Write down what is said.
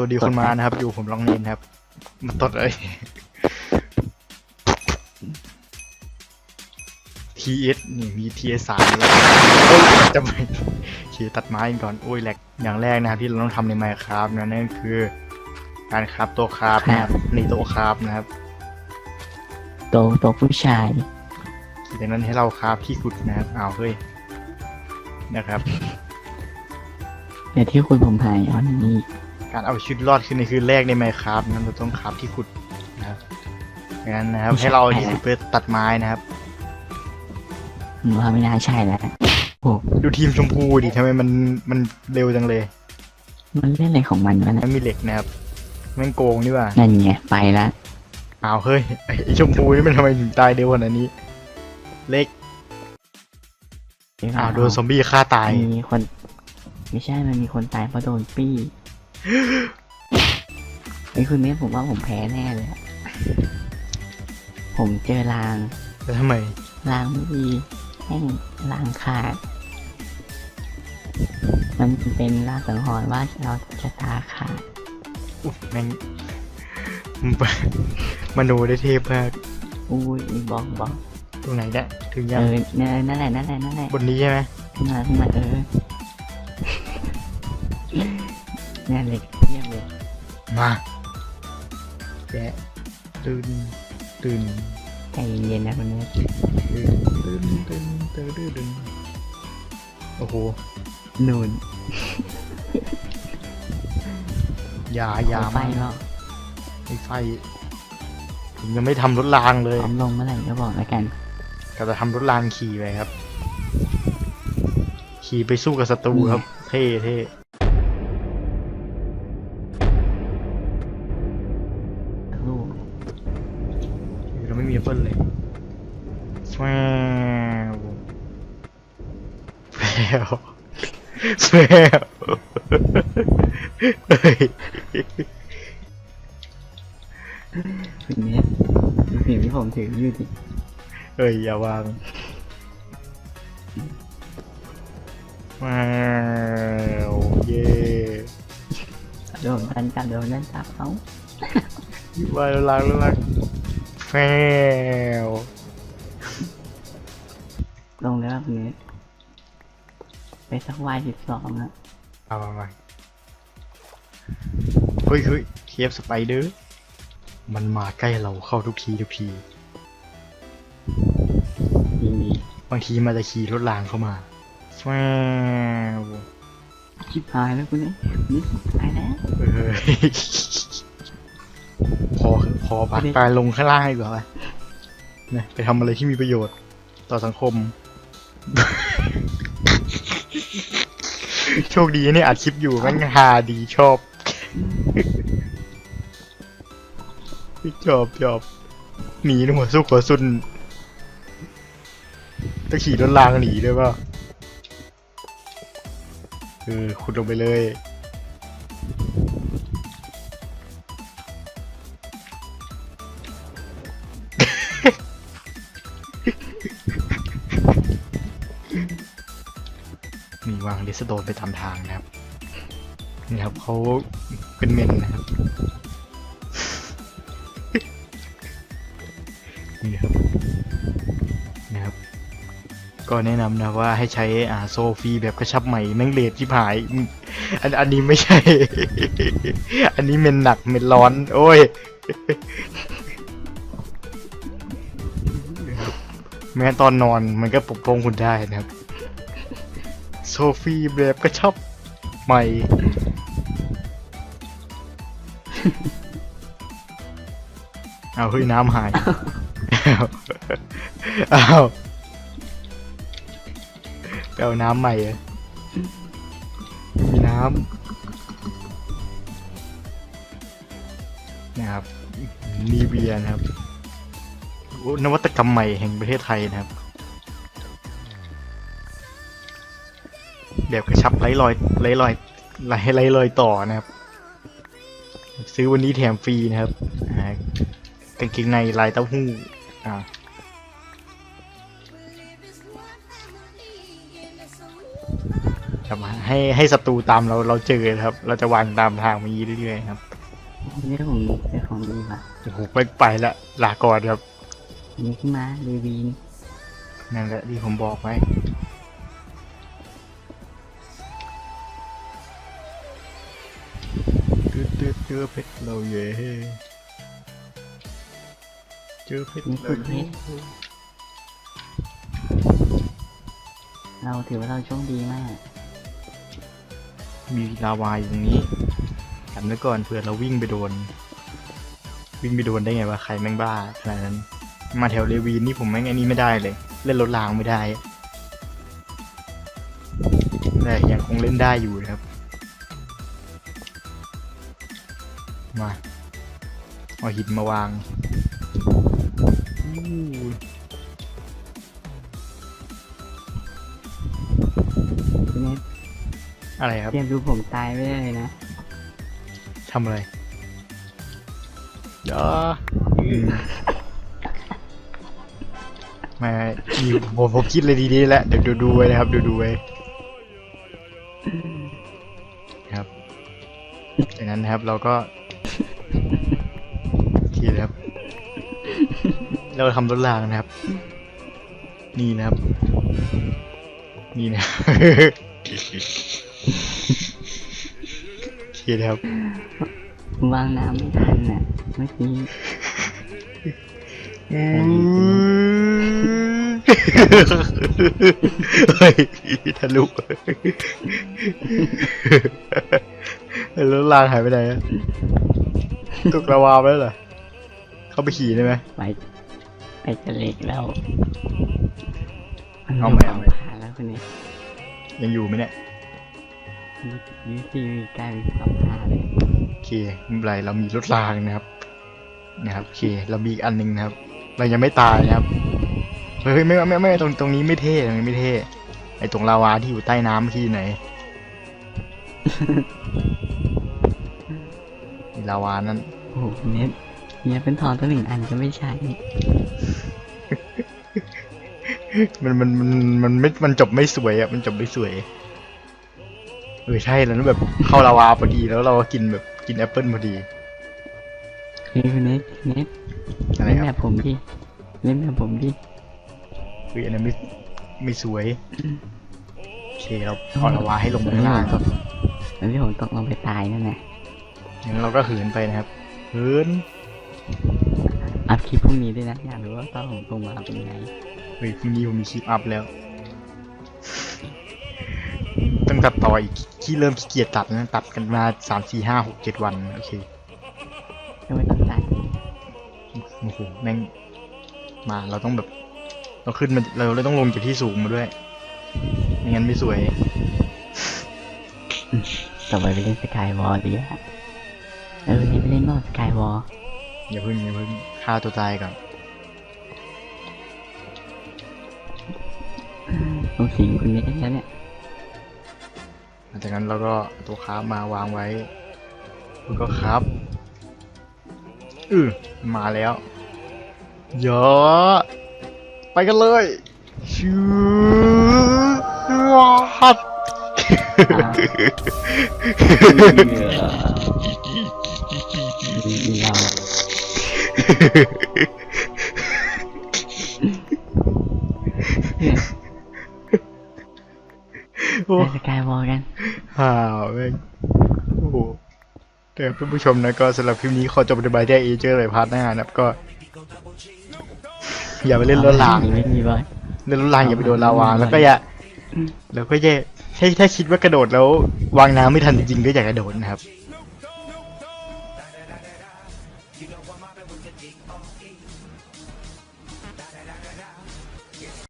วัสดีคุณมานะครับ อยู่ผมลองเนนครับ มันตดเลย TS นี่มี TS สามเลยเอ้ยจะไปขี่ตัดไม้ก่อนโอ้ยแหลกอย่างแรกนะครับที่เราต้องทำในไมค์ครับนะนั่นก็คือ การคราฟตัวคราฟนะครับในตัวคราฟนะครับโตโตวผู้ชายจากนั้นให้เราคราฟที่ขุดนะครับอ้าวเฮ้ยนะครับเดี๋ยวที่คุณผมหายอ๋อนี่ การเอาชีวิตรอดขึ้นในคืนแรกในไมค์ครับนั้นเราต้องคราฟที่ขุดนะครับดังนั้นนะครับ ให้เราที่เพื่อตัดไม้นะครับ ผมว่าไม่น่าใช่แล้วโอ้ดูทีมชมพูดิทำไมมันมันเร็วจังเลยมันเล่นอะไรของมันวะมัเนี่ยนมีเหล็กนะครับแม่งโกงนี่ว่านั่นไงไปละอ้าวเฮ้ยไอ้ไอ้ชมพูนี่มันทำไมถึงตายเร็วขนาดนี้ เล็กเดี๋ยวอ้าวโดนซอมบี้ฆ่าตายมันมีคน ไม่ใช่มันมีคนตายเพราะโดนปี้ ไอ้ยคุณเมฆผมว่าผมแพ้แน่เลยอะผมเจอรางแล้วทำไม รางไม่ดีแม่งรางขาด มันเป็นรางสังหรณ์ว่าเราจะตาขาด อุ๊ยแม่งมันไปมโนได้เทพมากอุ้ยบอกบอกตรงไหนเนี่ยถึงเอยังอเนี่ยนั่นแหละนั่นแหละนั่นแหละบนนี้ใช่ไหมขึ้นมาขึ้นมาเออ เนี่ยเหล็กเรียบเลยมาแกะตื่นตื่นใจเย็นๆนะคุณเมฆตื่นตื่นตื่นตื่นตื่นตื่นโอ้โหนูนยาขยาอไฟมากเปล่าไอ้ไฟผมยังไม่ทำรถรางเลยพร้อมลงเมื่อไหร่ก็บอกแล้วกันก็จะทำรถรางขี่ไปครับ ขี่ไปสู้กับศัตรูครับ เท่เท่ เราไม่มีแอปเปิ้ลเลยแฟวแฟวแฟวเฮ้ยคุณเมฆดูสิ่งที่ผมถืออยู่ดิเฮ้ยอย่าวางแฟวเย่โดนดันจับโดนดันจับเขาวายล้างล้าง แฟวลงแล้วคุณเมฆไปสักวายสิบสองอะเอามามาเฮ้ยเฮ้ยเคฟสไปเดอร์ มันมาใกล้เราเข้าทุกทีทุกทีดีดีบางทีมันจะขี่รถรางเข้ามาแฟวชิบหายแล้วคุณเมฆนี่ตายแล้วเฮ้ยพอพ อพักตายลงข้างล่างดีกว่าไปเนี่ยไปทำอะไรที่มีประโยชน์ต่อสังคม โชคดีเนี่ยอัดคลิปอยู่แม่งฮาดีชอบชอบชอบหนีหัวซุกหัวซุนต้องขี่รถรางหนีด้วยเปล่าเออขุดลงไปเลย มีวางเลสโดนไปตามทางนะครับ นี่ครับเขาเป็นเมนนะครับ นี่ครับนะครับ ก็แนะนำนะว่าให้ใช้อ่าโซฟีแบบกระชับใหม่แม่งเลดที่ผาย อันอันนี้ไม่ใช่ อันนี้เมนหนักเมนร้อน โอ้ยแม้ตอนนอนมันก็ปกป้องคุณได้นะครับ ฟีแบบกระชับใหม่ เอาเฮ้ยน้ำหาย เอาเอาไปเอาน้ำใหม่เหรอมีน้ำนะครับนีเวียนะครับ นวัตกรรมใหม่แห่งประเทศไทยนะครับ แบบกระชับไร้รอยไร้รอยไร้ไร้รอยต่อนะครับ ซื้อวันนี้แถมฟรีนะครับอ่ากางเกงในลายเต้าหู้อ่าครับให้ให้ศัตรูตามเราเราเจอนะครับ เราจะวางตามทางมานี้เรื่อยๆครับนี่ผมเจอของดีว่ะโอ้โหไปไปละลาก่อนครับนี่ขึ้นมาเรวีนนั่นแหละที่ผมบอกไว้ จอเพชรเราเย่เจอเพชรนี่เราสุดเพเย่ชรเราถือว่าเราโชคดีมาก มีลาวาอยู่ตรงนี้กันไว้ก่อนเผื่อเราวิ่งไปโดน วิ่งไปโดนได้ไงวะใครแม่งบ้าขนาดนั้น มาแถวเลวีนนี่ผมแม่งไอ้นี่ไม่ได้เลย เล่นรถรางไม่ได้ แต่ยังคงเล่นได้อยู่นะครับ เอาหินมาวางอู้คุณเนทอะไรครับเตรียมดูผมตายไม่ได้เลยนะทำอะไรเดี๋ยวอืมไมามีผมผมคิดเลยดีๆแล้วเดี๋ยวดูดูไว้นะครับ ดูดูไว้ครับจากนั้นนะครับเราก็ เราทำรถรางนะครับ นี่นะครับ นี่นะโอเคนะครับวางน้ำไม่ทันน่ะเมื่อกี้เฮ้ยทะลุแล้วลางหายไปไหนอะตกระวาไปแล้วเหรอ เข้าไปขี่ได้ไหมไป ไปจะเล็กแล้วเอาไหมเอาไหมผ่านแล้วคุณเนทยังอยู่ไหมเนี่ยยูทีวีกลายเป็นความผ่านเลยโอเคไม่เป็นไรเรามีรถรางนะครับ นะครับโอเคเรามีอีกอันหนึงนะครับ เรายังไม่ตายนะครับเฮ้ยไม่ไม่ไม่ไม่ตรงตรงนี้ไม่เท่ตรงนี้ไม่เท่ไอตรงลาวาที่อยู่ใต้น้ำที่ไหนมีลาวานั้นโอ้โหคุณเนท เนี่ยเป็นทองตัวหนึ่งอันก็ไม่ใช่ มันมันมันมันไม่มันจบไม่สวยอะ มันจบไม่สวยเออใช่แล้วแบบเข้าลาวาพอดีแล้วเราก็กินแบบกินแอปเปิลพอดีเฮ้ยคุณเนทคุณเนทอะไรเล่นคแบรับบผมดิเล่นแบบผมดิเฮ้ยอันนั้นไม่ไม่สวยโอเคเราเอาลาวาให้ลงมาข้างล่างแล้วที่ผมตกลงไปตายนั่นแหละงั้นเราก็เหินไปนะครับเหิน อัพคลิปพรุ่งนี้ด้วยนะ อยากรู้ว่าตอนผมลงมาเป็นไง เฮ้ยพรุ่งนี้ผมมีคลิปอัพแล้ว ต้องตัดต่ออีกที่เริ่มขี้เกียจตัดนะตัดกันมาสามสี่ห้าหกเจ็ดวัน โอเคก็ไม่ต้องตัดโอ้โหแม่งมาเราต้องแบบ เราขึ้นมาเราเลยต้องลงจากที่สูงมาด้วยไม่งั้นไม่สวยต่อไปไปเล่นสกายวอลดีกว่าเออนี่ไปเล่นรอบสกายวอล อย่าเพิ่งอย่าเพิ่งฆ่าตัวตายก่อนผมสิงคุณเน็ตแล้วเนี่ยหลังจากนั้นเราก็เอาตัวคราฟมาวางไว้แล้วก็ครับอือมาแล้วเยอะไปกันเลยชือวัด เล่นสกายวอลกันห่าวแม่งโอ้โหแต่เพื่อนผู้ชมนะก็สำหรับคลิปนี้ขอจบไปบายที่เอเจอร์เลยพาร์ทหน้านะครับก็ อย่าไปเล่นรถรางไม่มีบอลเล่นรถรางอย่าไปโดนลาวาแล้วก็อย่าแล้วก็อย่าถ้าถ้าคิดว่ากระโดดแล้ววางน้ำไม่ทันจริงๆก็อย่ากระโดดนะครับ